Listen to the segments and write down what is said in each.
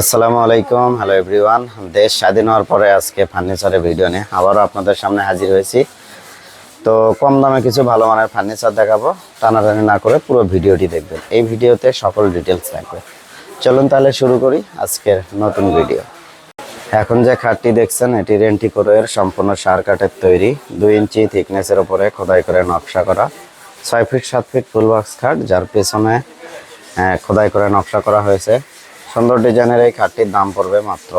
আসসালামু আলাইকুম। Hello everyone দেশ স্বাধীন হওয়ার পরে আজকে ফার্নিচারের ভিডিও নিয়ে আবারও আপনাদের সামনে হাজির হয়েছি। তো কম দামে কিছু ভালো মানের ফার্নিচার দেখাবো। টানাটানি না করে পুরো ভিডিওটি দেখবেন। এই ভিডিওতে সকল ডিটেলস থাকবে। চলুন তাহলে শুরু করি আজকের নতুন ভিডিও এখন যে খাটটি দেখছেন, এটি রেন্টি এর সম্পূর্ণ সার কাঠের তৈরি। দুই ইঞ্চি থিকনেসের ওপরে খোদাই করে নকশা করা। ছয় ফিট সাত ফিট ফুল বক্স খাট, যার পেছনে খোদাই করে নকশা করা হয়েছে। সুন্দর ডিজাইনের এই খাটটির দাম পড়বে মাত্র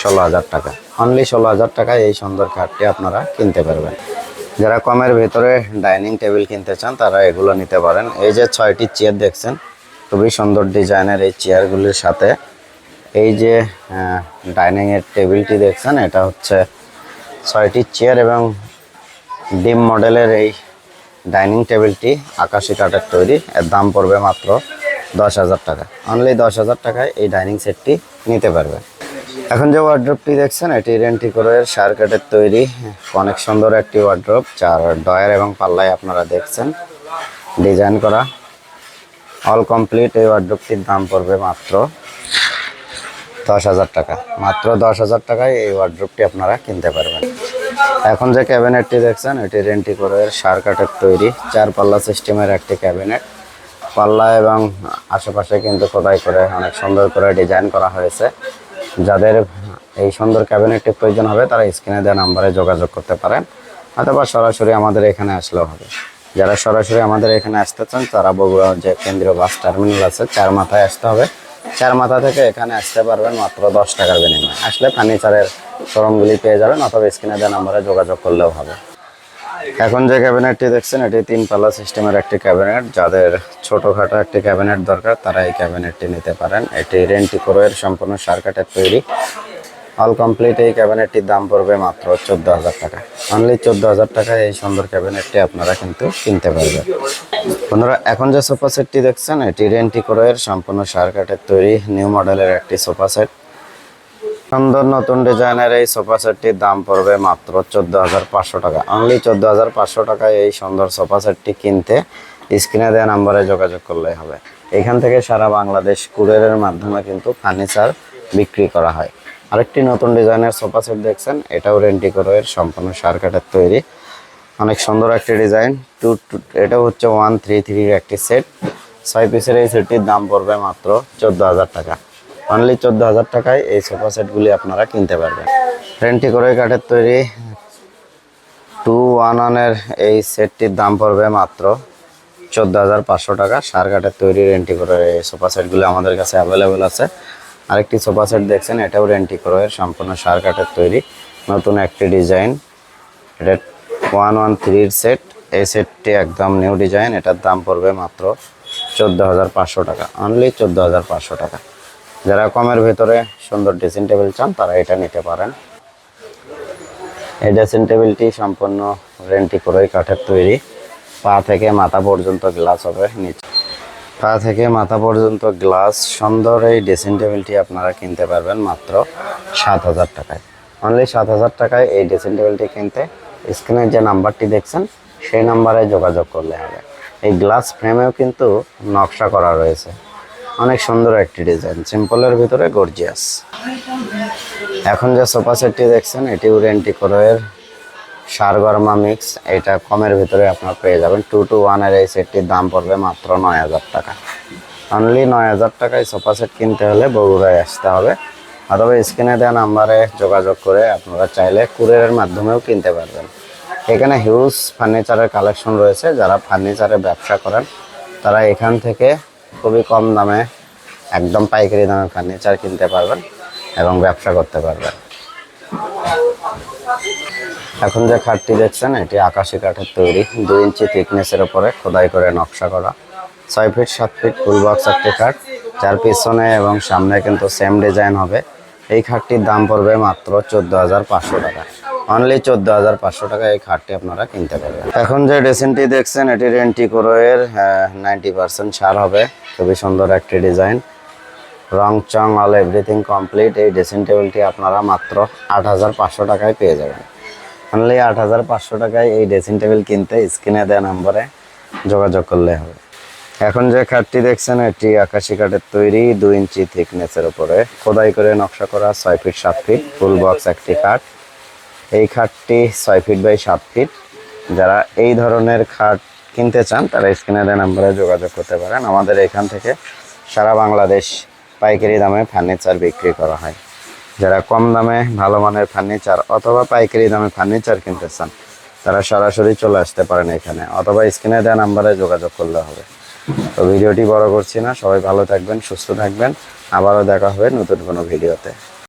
ষোলো হাজার টাকা। অনলি ষোলো হাজার টাকায় এই সুন্দর খাটটি আপনারা কিনতে পারবেন। যারা কমের ভেতরে ডাইনিং টেবিল কিনতে চান, তারা এগুলো নিতে পারেন। এই যে ছয়টি চেয়ার দেখছেন, খুবই সুন্দর ডিজাইনের এই চেয়ারগুলির সাথে। এই যে ডাইনিংয়ের টেবিলটি দেখছেন, এটা হচ্ছে ছয়টি চেয়ার এবং ডিম মডেলের এই ডাইনিং টেবিলটি আকাশি কাঠের তৈরি। এর দাম পড়বে মাত্র দশ হাজার টাকা। অনলি দশ হাজার টাকায় এই ডাইনিং সেটটি নিতে পারবেন এখন যে ওয়ার্ড্রপটি দেখছেন, এটি রেন্টি করে সার কাঠের তৈরি। অনেক সুন্দর একটি ওয়ার্ড্রপ যার ডয়ার এবং পাল্লায় আপনারা দেখছেন। ডিজাইন করা। অল কমপ্লিট এই ওয়ার্ড্রপটির দাম পড়বে মাত্র দশ হাজার টাকা। মাত্র দশ হাজার টাকায় এই ওয়ার্ড্রপটি আপনারা কিনতে পারবেন। এখন যে ক্যাবিনেটটি দেখছেন, এটি রেন্টি করে সার কাঠের তৈরি। চার পাল্লা সিস্টেমের একটি ক্যাবিনেট পাল্লা এবং আশেপাশে কিন্তু খোদাই করে অনেক সুন্দর করে ডিজাইন করা হয়েছে। যাদের এই সুন্দর ক্যাবিনেটটি প্রয়োজন হবে, তারা স্ক্রিনে দেওয়া নাম্বারে যোগাযোগ করতে পারেন, অথবা সরাসরি আমাদের এখানে আসলেও হবে। যারা সরাসরি আমাদের এখানে আসতে চান, তারা বগুড়া যে কেন্দ্রীয় বাস টার্মিনাল আছে, চার মাথায় আসতে হবে। চার মাথা থেকে এখানে আসতে পারবেন মাত্র দশ টাকার বিনিময়ে। আসলে ফার্নিচারের শোরুমগুলি পেয়ে যাবেন, অথবা স্ক্রিনে দেওয়া নাম্বারে যোগাযোগ করলেও হবে। এখন যে ক্যাবিনেটটি দেখছেন, এটি তিন পাল্লা সিস্টেমের একটি ক্যাবিনেট। যাদের ছোটোখাটো একটি ক্যাবিনেট দরকার, তারা এই ক্যাবিনেটটি নিতে পারেন। এটি রেন্টি এর সম্পূর্ণ সারকাটের তৈরি। অল কমপ্লিট এই ক্যাবিনেটটির দাম পড়বে মাত্র চোদ্দ হাজার টাকা। অনলি চোদ্দ হাজার টাকায় এই সুন্দর ক্যাবিনেটটি আপনারা কিন্তু কিনতে পারবেন। বন্ধুরা, এখন যে সোফা সেটটি দেখছেন, এটি রেন্টি এর সম্পূর্ণ সারকাটের তৈরি, নিউ মডেলের একটি সোফা সেট। সুন্দর নতুন ডিজাইনের এই সোফা সেটটির দাম পড়বে মাত্র চোদ্দ হাজার পাঁচশো টাকা। অনলি চোদ্দ হাজার পাঁচশো টাকায় এই সুন্দর সোফা সেটটি কিনতে স্ক্রিনে দেওয়া নাম্বারে যোগাযোগ করলেই হবে। এখান থেকে সারা বাংলাদেশ কুরিয়ারের মাধ্যমে কিন্তু ফার্নিচার বিক্রি করা হয়। আরেকটি নতুন ডিজাইনের সোফা সেট দেখছেন, এটাও রেন্টি করে সম্পূর্ণ সারকাটের তৈরি। অনেক সুন্দর একটি ডিজাইন। টু টু এটা হচ্ছে ওয়ান থ্রি থ্রির একটি সেট ছয় পিসের এই সেটটির দাম পড়বে মাত্র চোদ্দ হাজার টাকা। অনলি চোদ্দ হাজার টাকায় এই সোফা সেটগুলি আপনারা কিনতে পারবেন। রেন্টি করে কাঠের তৈরি টু ওয়ান ওয়ানের এই সেটটির দাম পড়বে মাত্র চোদ্দ হাজার পাঁচশো টাকা। সার কাঠের তৈরি রেন্টি করে এই সোফা সেটগুলি আমাদের কাছে অ্যাভেলেবেল আছে। আরেকটি সোফা সেট দেখছেন, এটাও রেন্টি করে সম্পূর্ণ সার কাঠের তৈরি। নতুন একটি ডিজাইন এটা ওয়ান ওয়ান থ্রির সেট এই সেটটি একদম নিউ ডিজাইন এটার দাম পড়বে মাত্র চোদ্দ হাজার পাঁচশো টাকা। অনলি চোদ্দ হাজার পাঁচশো টাকা। যারা কমের ভেতরে সুন্দর ড্রেসিং টেবিল চান, তারা এটা নিতে পারেন। এই ড্রেসিং টেবিলটি সম্পূর্ণ রেন্টি করে কাঠের তৈরি। পা থেকে মাথা পর্যন্ত গ্লাস হবে নিচে। পা থেকে মাথা পর্যন্ত গ্লাস সুন্দর এই ড্রেসিং টেবিলটি আপনারা কিনতে পারবেন মাত্র সাত হাজার টাকায়। অনলি সাত হাজার টাকায় এই ড্রেসিং টেবিলটি কিনতে স্ক্রিনের যে নাম্বারটি দেখছেন, সেই নাম্বারে যোগাযোগ করলে হবে। এই গ্লাস ফ্রেমেও কিন্তু নকশা করা রয়েছে। অনেক সুন্দর একটি ডিজাইন সিম্পলের ভিতরে গর্জিয়াস এখন যে সোফা সেটটি দেখছেন এটিও রেন্টি করের সারগরমা মিক্স এটা কমের ভিতরে আপনার পেয়ে যাবেন। টু টু ওয়ানের এই সেটটির দাম পড়বে মাত্র নয় হাজার টাকা। অনলি নয় হাজার টাকায় সোফা সেট কিনতে হলে বগুড়ায় আসতে হবে। অথবা স্ক্রিনে দেওয়া নাম্বারে যোগাযোগ করে আপনারা চাইলে কুরিয়ারের মাধ্যমেও কিনতে পারবেন। এখানে হিউজ ফার্নিচারের কালেকশন রয়েছে। যারা ফার্নিচারের ব্যবসা করেন, তারা এখান থেকে খুবই কম দামে, একদম পাইকারি দামে ফার্নিচার কিনতে পারবেন এবং ব্যবসা করতে পারবেন। এখন যে খাটটি দেখছেন, এটি আকাশি কাঠের তৈরি। দুই ইঞ্চি থিকনেসের ওপরে খোদাই করে নকশা করা। ছয় ফিট সাত ফিট ফুল বক্স একটি খাট, যার পিছনে এবং সামনে কিন্তু সেম ডিজাইন হবে। এই খাটটির দাম পড়বে মাত্র চোদ্দ হাজার পাঁচশো টাকা। অনলি চোদ্দ হাজার পাঁচশো টাকা এই খাটটি আপনারা কিনতে পারবেন। এখন যে ড্রেসিংটি দেখছেন, এটি রেন্টি কোরোয়ের নাইনটি পার্সেন্ট ছাড় হবে। খুবই সুন্দর একটি ডিজাইন। রং, চং অল এভরিথিং কমপ্লিট এই ড্রেসিং টেবিলটি আপনারা মাত্র আট হাজার পাঁচশো টাকায় পেয়ে যাবেন। অনলি আট হাজার পাঁচশো টাকায় এই ড্রেসিং টেবিল কিনতে স্ক্রিনে দেওয়া নম্বরে যোগাযোগ করলে হবে। এখন যে খাটটি দেখছেন, এটি আকাশি কাঠের তৈরি, দুই ইঞ্চি থিকনেসের উপরে। খোদাই করে নকশা করা ছয় ফিট, সাত ফিট ফুল বক্স একটি খাট। এই খাটটি ছয় ফিট বাই সাত ফিট যারা এই ধরনের খাট কিনতে চান, তারা স্ক্রিনের নাম্বারে যোগাযোগ করতে পারেন। আমাদের এখান থেকে সারা বাংলাদেশ পাইকারি দামে ফার্নিচার বিক্রি করা হয়। যারা কম দামে ভালো মানের ফার্নিচার অথবা পাইকারি দামে ফার্নিচার কিনতে চান, তারা সরাসরি চলে আসতে পারেন এখানে অথবা স্ক্রিনে দেওয়া নাম্বারে যোগাযোগ করলে হবে। তো ভিডিওটি বড় করছি না। সবাই ভালো থাকবেন, সুস্থ থাকবেন। আবারও দেখা হবে নতুন কোনো ভিডিওতে।